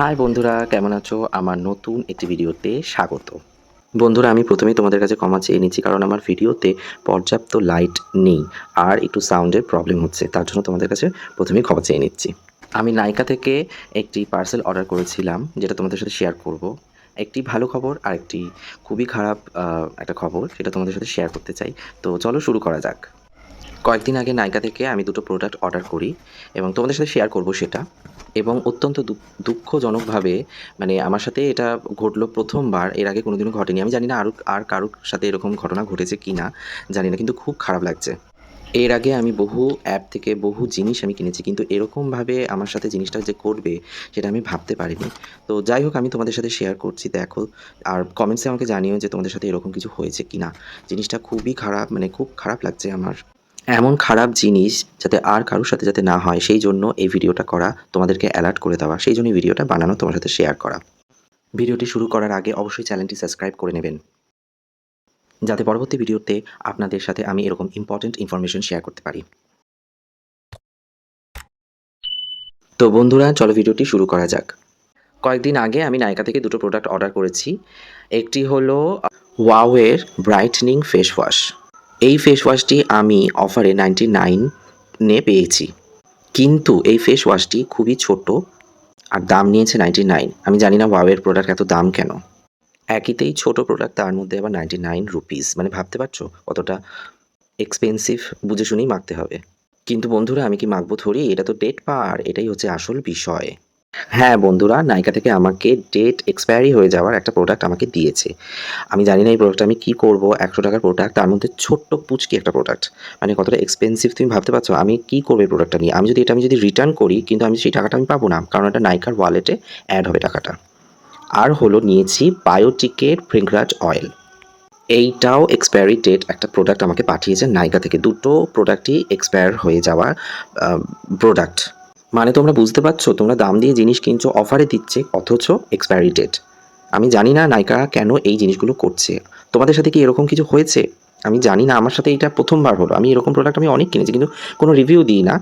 High বন্ধুরা, কেমন আছো? আমার নতুন একটি ভিডিওতে স্বাগত। বন্ধুরা, আমি প্রথমেই তোমাদের কাছে ক্ষমা চেয়ে নিচ্ছি, কারণ আমার ভিডিওতে পর্যাপ্ত লাইট নেই আর একটু সাউন্ডের প্রবলেম হচ্ছে, তার জন্য তোমাদের কাছে প্রথমেই ক্ষমা চেয়ে নিচ্ছি। আমি নাইকা থেকে একটি পার্সেল অর্ডার করেছিলাম, যেটা তোমাদের সাথে শেয়ার করব। একটি ভালো খবর আর একটি খুবই খারাপ একটা খবর, সেটা তোমাদের সাথে শেয়ার করতে চাই। তো চলো শুরু করা যাক। কয়েকদিন আগে নাইকা থেকে আমি দুটো প্রোডাক্ট অর্ডার করি, এবং তোমাদের সাথে শেয়ার করব সেটা। এবং অত্যন্ত দুঃখ- দুঃখজনকভাবে মানে আমার সাথে এটা ঘটলো প্রথমবার, এর আগে কোনোদিনও ঘটেনি। আমি জানি না আরও আর কারোর সাথে এরকম ঘটনা ঘটেছে কি না জানি না, কিন্তু খুব খারাপ লাগছে। এর আগে আমি বহু অ্যাপ থেকে বহু জিনিস আমি কিনেছি, কিন্তু এরকমভাবে আমার সাথে জিনিসটা যে করবে, সেটা আমি ভাবতে পারিনি। তো যাই হোক, আমি তোমাদের সাথে শেয়ার করছি, দেখো। আর কমেন্টসে আমাকে জানিও যে তোমাদের সাথে এরকম কিছু হয়েছে কি না জিনিসটা খুবই খারাপ মানে খুব খারাপ লাগছে আমার। এমন খারাপ জিনিস যাতে আর কারোর সাথে যাতে না হয়, সেই জন্য এই ভিডিওটা করা, তোমাদেরকে অ্যালার্ট করে দেওয়া, সেই জন্য এই ভিডিওটা বানানো, তোমার সাথে শেয়ার করা। ভিডিওটি শুরু করার আগে অবশ্যই চ্যানেলটি সাবস্ক্রাইব করে নেবেন। যাতে পরবর্তী ভিডিওতে আপনাদের সাথে আমি এরকম ইম্পর্টেন্ট ইনফরমেশন শেয়ার করতে পারি। তো বন্ধুরা, চলো ভিডিওটি শুরু করা যাক। কয়েকদিন আগে আমি নায়িকা থেকে দুটো প্রোডাক্ট অর্ডার করেছি। একটি হলো ওয়াওয়ের ব্রাইটনিং ফেস ওয়াশ এই ফেস ওয়াশটি আমি অফারে নাইনটি নাইনে পেয়েছি। কিন্তু এই ফেস ওয়াশটি খুবই ছোট আর দাম নিয়েছে নাইনটি নাইন আমি জানি না ওয়াওয়ের প্রোডাক্ট এত দাম কেন। একইতেই ছোট প্রোডাক্ট তার মধ্যে আবার নাইনটি নাইন রুপিস মানে ভাবতে পারছ? কতটা এক্সপেন্সিভ বুঝে শুনেই মাখতে হবে। কিন্তু বন্ধুরা, আমি কি মাখবো থরি এটা তো ডেট পার। এটাই হচ্ছে আসল বিষয়। হ্যাঁ বন্ধুরা নাইকা থেকে আমাকে ডেট এক্সপায়ারি হয়ে যাওয়ার একটা প্রোডাক্ট আমাকে দিয়েছে। আমি জানি না এই প্রোডাক্ট আমি কী করব, একশো টাকার প্রোডাক্ট তার মধ্যে ছোট্ট পুচকি একটা প্রোডাক্ট মানে কতটা এক্সপেন্সিভ তুমি ভাবতে পারছ? আমি কী করব এই প্রোডাক্টটা নিয়ে? আমি যদি এটা আমি যদি রিটার্ন করি, কিন্তু আমি সেই টাকাটা আমি পাবো না, কারণ এটা নাইকার ওয়ালেটে অ্যাড হবে টাকাটা। আর হলো নিয়েছি বায়োটিকের ফ্রিংরাজ অয়েল এইটাও এক্সপায়ারি ডেট একটা প্রোডাক্ট আমাকে পাঠিয়েছে নাইকা থেকে। দুটো প্রোডাক্টই এক্সপায়ার হয়ে যাওয়া প্রোডাক্ট মানে তোমরা বুঝতে পারছ, তোমরা দাম দিয়ে জিনিস কিনছো অফারে দিচ্ছে, অথচ এক্সপায়ারি ডেট আমি জানি না নাইকা কেন এই জিনিসগুলো করছে। তোমাদের সাথে কি এরকম কিছু হয়েছে? আমি জানি না, আমার সাথে এটা প্রথমবার হলো। আমি এরকম প্রোডাক্ট আমি অনেক কিনেছি, কিন্তু কোনো রিভিউ দিই না।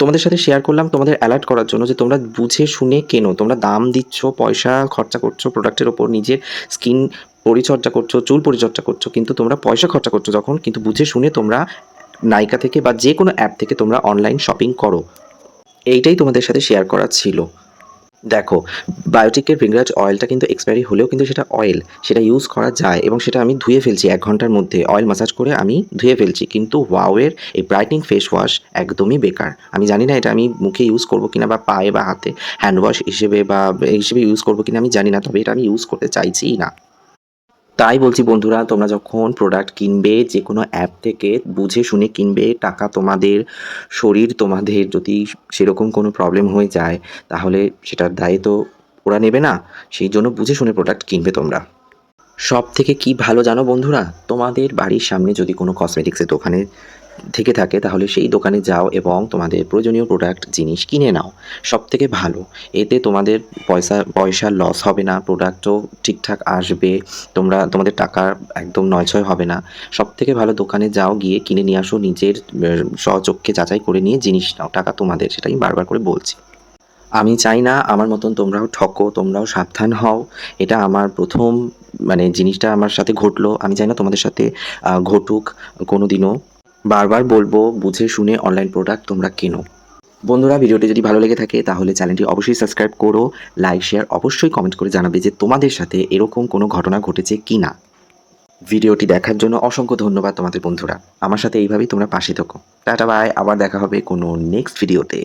তোমাদের সাথে শেয়ার করলাম, তোমাদের অ্যালার্ট করার জন্য যে তোমরা বুঝে শুনে কেনো। তোমরা দাম দিচ্ছ, পয়সা খরচা করছ প্রোডাক্টের ওপর নিজের স্কিন পরিচর্যা করছ, চুল পরিচর্যা করছ, কিন্তু তোমরা পয়সা খরচা করছ যখন, কিন্তু বুঝে শুনে তোমরা নাইকা থেকে বা যে কোনো অ্যাপ থেকে তোমরা অনলাইন শপিং করো। এইটাই তোমাদের সাথে শেয়ার করা ছিল। দেখো বায়োটিকের ভিংরাজ অয়েলটা কিন্তু এক্সপায়ারি হলেও কিন্তু সেটা অয়েল সেটা ইউজ করা যায় এবং সেটা আমি ধুয়ে ফেলছি এক ঘণ্টার মধ্যে। অয়েল মাসাজ করে আমি ধুয়ে ফেলছি, কিন্তু ওয়াওয়ের এই ব্রাইটনিং ফেস ওয়াশ একদমই বেকার। আমি জানি না এটা আমি মুখে ইউজ করব কিনা বা পায়ে বা হাতে হ্যান্ড ওয়াশ হিসেবে বা হিসেবে ইউজ করব কিনা আমি জানি না, তবে এটা আমি ইউজ করতে চাইছিই না। তাই বলছি বন্ধুরা, তোমরা যখন প্রোডাক্ট কিনবে যে কোনো অ্যাপ থেকে বুঝে শুনে কিনবে, টাকা তোমাদের, শরীর তোমাদের যদি সেরকম কোনো প্রবলেম হয়ে যায়, তাহলে সেটার দায়ে তো ওরা নেবে না। সেই জন্য বুঝে শুনে প্রোডাক্ট কিনবে তোমরা। সব থেকে কি ভালো জানো বন্ধুরা, তোমাদের বাড়ির সামনে যদি কোনো কসমেটিক্সের দোকানে থেকে থাকে, তাহলে সেই দোকানে যাও এবং তোমাদের প্রয়োজনীয় প্রোডাক্ট জিনিস কিনে নাও। সব থেকে ভালো, এতে তোমাদের পয়সা পয়সা লস হবে না প্রোডাক্টও ঠিকঠাক আসবে, তোমরা, তোমাদের টাকা একদম নয়ছয় হবে না। সব থেকে ভালো দোকানে যাও, গিয়ে কিনে নিয়ে আসো, নিজের স্বচক্ষে যাচাই করে নিয়ে জিনিস নাও, টাকা তোমাদের, সেটাই বারবার করে বলছি। আমি চাই না, আমার মতন তোমরাও ঠকো, তোমরাও সাবধান হও, এটা আমার প্রথম মানে জিনিসটা আমার সাথে ঘটলো, আমি চাই না তোমাদের সাথে ঘটুক কোনো দিনও বারবার বলব, বুঝে শুনে অনলাইন প্রোডাক্ট তোমরা কেনো। বন্ধুরা, ভিডিওটি যদি ভালো লেগে থাকে, তাহলে চ্যানেলটি অবশ্যই সাবস্ক্রাইব করো লাইক শেয়ার অবশ্যই কমেন্ট করে জানাবে যে তোমাদের সাথে এরকম কোনো ঘটনা ঘটেছে কি না ভিডিওটি দেখার জন্য অসংখ্য ধন্যবাদ তোমাদের বন্ধুরা। আমার সাথে এইভাবেই তোমরা পাশে থাকো। টাটা বাই আবার দেখা হবে কোনো নেক্সট ভিডিওতে